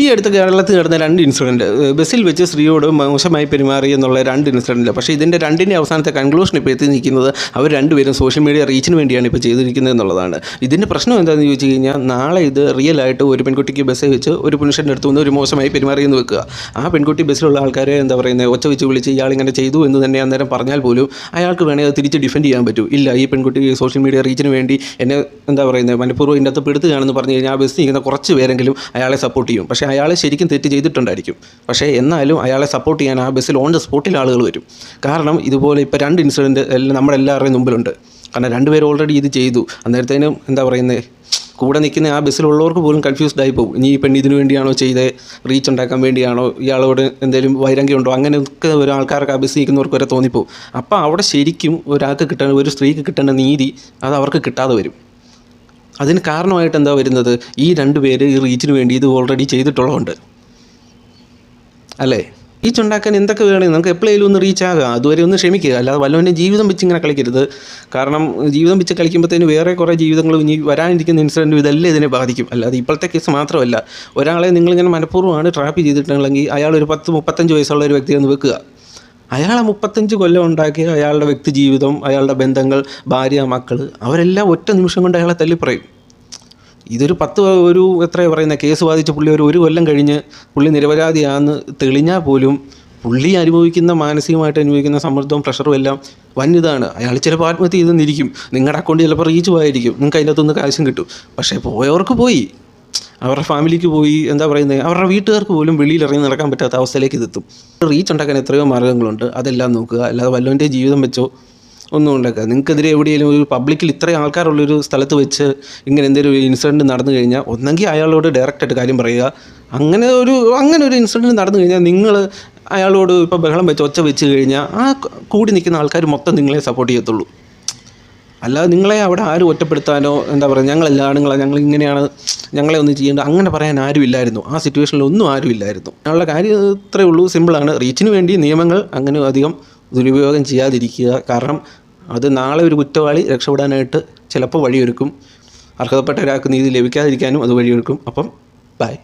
ഈ അടുത്ത് കേരളത്തിൽ നടന്ന രണ്ട് ഇൻസിഡന്റ് ബസ്സിൽ വെച്ച് സ്ത്രീയോട് മോശമായി പെരുമാറി എന്നുള്ള രണ്ട് ഇൻസിഡന്റ് പക്ഷേ ഇതിന്റെ രണ്ടിന്റെ അവസാനത്തെ കൺക്ലൂഷൻ ഇപ്പോൾ എത്തി നിൽക്കുന്നത് അവർ രണ്ടുപേരും സോഷ്യൽ മീഡിയ റീച്ചിന് വേണ്ടിയാണ് ഇപ്പോൾ ചെയ്തിരിക്കുന്നത് എന്നുള്ളതാണ്. ഇതിന്റെ പ്രശ്നം എന്താണെന്ന് ചോദിച്ചു കഴിഞ്ഞാൽ നാളെ ഇത് റിയൽ ആയിട്ട് ഒരു പെൺകുട്ടിക്ക് ബസ്സിൽ വെച്ച് ഒരു പുരുഷന്റെ അടുത്ത് നിന്ന് ഒരു മോശമായി പെരുമാറി എന്ന് വെക്കുക. ആ പെൺകുട്ടി ബസ്സിലുള്ള ആൾക്കാരെ എന്താ പറയുന്നത് ഒച്ച വെച്ച് വിളിച്ച് ഇയാൾ ഇങ്ങനെ ചെയ്തു എന്ന് തന്നെ അന്നേരം പറഞ്ഞാൽ പോലും അയാൾക്ക് വേണമെങ്കിൽ അത് തിരിച്ച് ഡിഫെൻഡ് ചെയ്യാൻ പറ്റും. ഇല്ല ഈ പെൺകുട്ടി സോഷ്യൽ മീഡിയ റീച്ചിന് വേണ്ടി എന്നെ എന്താ പറയുന്നത് മനഃപൂർവം ഇതിന്റെ അകത്ത് പെടുത്തുകയാണെന്ന് പറഞ്ഞു കഴിഞ്ഞാൽ ആ ബസ്സിൽ ഇരിക്കുന്ന കുറച്ച് പേരെങ്കിലും അയാളെ സപ്പോർട്ട് ചെയ്യും. പക്ഷേ അയാൾ ശരിക്കും തെറ്റ് ചെയ്തിട്ടുണ്ടായിരിക്കും. പക്ഷേ എന്നാലും അയാളെ സപ്പോർട്ട് ചെയ്യാൻ ആ ബസ്സിൽ ഓൺ ദ സ്പോട്ടിൽ ആളുകൾ വരും. കാരണം ഇതുപോലെ ഇപ്പോൾ രണ്ട് ഇൻസിഡന്റ് എല്ലാം നമ്മുടെ എല്ലാവരുടെയും മുമ്പിലുണ്ട്. കാരണം രണ്ടുപേരും ഓൾറെഡി ഇത് ചെയ്തു. അന്നേരത്തേനും എന്താ പറയുന്നത് കൂടെ നിൽക്കുന്ന ആ ബസ്സിലുള്ളവർക്ക് പോലും കൺഫ്യൂസ്ഡ് ആയി പോകും. ഇനി ഈ പെണ്ണ് ഇതിനു വേണ്ടിയാണോ ചെയ്തത് റീച്ച് ഉണ്ടാക്കാൻ വേണ്ടിയാണോ? ഇയാളോട് എന്തെങ്കിലും വൈരാഗ്യമുണ്ടോ അങ്ങനെയൊക്കെ ഒരു ആൾക്കാർക്ക് ആ ബസ് നിൽക്കുന്നവർക്ക് വരെ തോന്നിപ്പോവും. അപ്പോൾ അവിടെ ശരിക്കും ഒരാൾക്ക് കിട്ടേണ്ട ഒരു സ്ത്രീക്ക് കിട്ടേണ്ട നീതി അത് അവർക്ക് കിട്ടാതെ വരും. അതിന് കാരണമായിട്ട് എന്താ വരുന്നത്? ഈ രണ്ട് പേര് ഈ റീച്ചിന് വേണ്ടി ഇത് ഓൾറെഡി ചെയ്തിട്ടുള്ളതുകൊണ്ട് അല്ലേ? റീച്ച് ഉണ്ടാക്കാൻ എന്തൊക്കെ വേണമെങ്കിൽ നമുക്ക് എപ്പോഴേലും ഒന്ന് റീച്ച് ആകാം. അതുവരെ ഒന്ന് ക്ഷമിക്കുക. അല്ലാതെ വല്ലവന്റെ ജീവിതം വെച്ച് ഇങ്ങനെ കളിക്കരുത്. കാരണം ജീവിതം വെച്ച് കളിക്കുമ്പോഴത്തേന് വേറെ കുറേ ജീവിതങ്ങളും ഇനി വരാനിരിക്കുന്ന ഇൻസിഡന്റും ഇതെല്ലാം ഇതിനെ ബാധിക്കും. അല്ലാതെ ഇപ്പോഴത്തെ കേസ് മാത്രമല്ല ഒരാളെ നിങ്ങളിങ്ങനെ മനഃപൂർവമാണ് ട്രാപ്പ് ചെയ്തിട്ടുണ്ടെങ്കിൽ അയാൾ ഒരു പത്ത് മുപ്പത്തഞ്ച് വയസ്സുള്ള ഒരു വ്യക്തിയെന്ന് വെക്കുക. അയാളെ മുപ്പത്തഞ്ച് കൊല്ലം ഉണ്ടാക്കിയ അയാളുടെ വ്യക്തി ജീവിതം അയാളുടെ ബന്ധങ്ങൾ ഭാര്യ മക്കൾ അവരെല്ലാം ഒറ്റ നിമിഷം കൊണ്ട് അയാളെ തള്ളിപ്പറയും ഇതൊരു പത്ത് ഒരു എത്ര പറയുന്ന കേസ് ബാധിച്ച പുള്ളി ഒരു ഒരു കൊല്ലം കഴിഞ്ഞ് പുള്ളി നിരപരാധിയാണെന്ന് തെളിഞ്ഞാൽ പോലും പുള്ളി അനുഭവിക്കുന്ന മാനസികമായിട്ട് അനുഭവിക്കുന്ന സമ്മർദ്ദവും പ്രഷറും എല്ലാം വന്നിതാണ് അയാൾ ചിലപ്പോൾ ആത്മഹത്യ ചെയ്തെന്നിരിക്കും നിങ്ങളുടെ അക്കൗണ്ട് ചിലപ്പോൾ റീച്ച് പോയായിരിക്കും. നിങ്ങൾക്ക് അതിനകത്തുനിന്ന് കാശും കിട്ടും. പക്ഷേ പോയവർക്ക് പോയി. അവരുടെ ഫാമിലിക്ക് പോയി എന്താ പറയുന്നത് അവരുടെ വീട്ടുകാർക്ക് പോലും വെളിയിൽ ഇറങ്ങി നടക്കാൻ പറ്റാത്ത അവസ്ഥയിലേക്ക് ഇതെത്തും റീച്ച് ഉണ്ടാക്കാൻ എത്രയോ മാർഗങ്ങളുണ്ട് അതെല്ലാം നോക്കുക. അല്ലാതെ വല്ലവന്റെ ജീവിതം വെച്ചോ ഒന്നും ഉണ്ടാക്കുക. നിങ്ങൾക്കെതിരെ എവിടെയെങ്കിലും ഒരു പബ്ലിക്കിൽ ഇത്രയും ആൾക്കാരുള്ളൊരു സ്ഥലത്ത് വെച്ച് ഇങ്ങനെ എന്തെങ്കിലും ഒരു ഇൻസിഡന്റ് നടന്നു കഴിഞ്ഞാൽ ഒന്നെങ്കിൽ അയാളോട് ഡയറക്റ്റായിട്ട് കാര്യം പറയുക. അങ്ങനെ ഒരു അങ്ങനെ ഒരു ഇൻസിഡന്റ് നടന്നു കഴിഞ്ഞാൽ നിങ്ങൾ അയാളോട് ഇപ്പോൾ ബഹളം വെച്ച് ഒച്ച വെച്ച് കഴിഞ്ഞാൽ ആ കൂടി നിൽക്കുന്ന ആൾക്കാർ മൊത്തം നിങ്ങളെ സപ്പോർട്ട് ചെയ്യത്തുള്ളൂ. അല്ലാതെ നിങ്ങളെ അവിടെ ആരും ഒറ്റപ്പെടുത്താനോ എന്താ പറയുക ഞങ്ങളെല്ലാം നിങ്ങളെ ഞങ്ങൾ ഇങ്ങനെയാണ് ഞങ്ങളെ ഒന്നും ചെയ്യേണ്ട അങ്ങനെ പറയാൻ ആരും ഇല്ലായിരുന്നു. ആ സിറ്റുവേഷനിൽ ഒന്നും ആരും ഇല്ലായിരുന്നു. അതിനുള്ള കാര്യം ഇത്രയേ ഉള്ളൂ സിമ്പിളാണ് റീച്ചിന് വേണ്ടി നിയമങ്ങൾ അങ്ങനെ അധികം ദുരുപയോഗം ചെയ്യാതിരിക്കുക. കാരണം അത് നാളെ ഒരു കുറ്റവാളി രക്ഷപ്പെടാനായിട്ട് ചിലപ്പോൾ വഴിയൊരുക്കും. അർഹതപ്പെട്ട ഒരാൾക്ക് നീതി ലഭിക്കാതിരിക്കാനും അത് വഴിയൊരുക്കും. അപ്പം ബൈ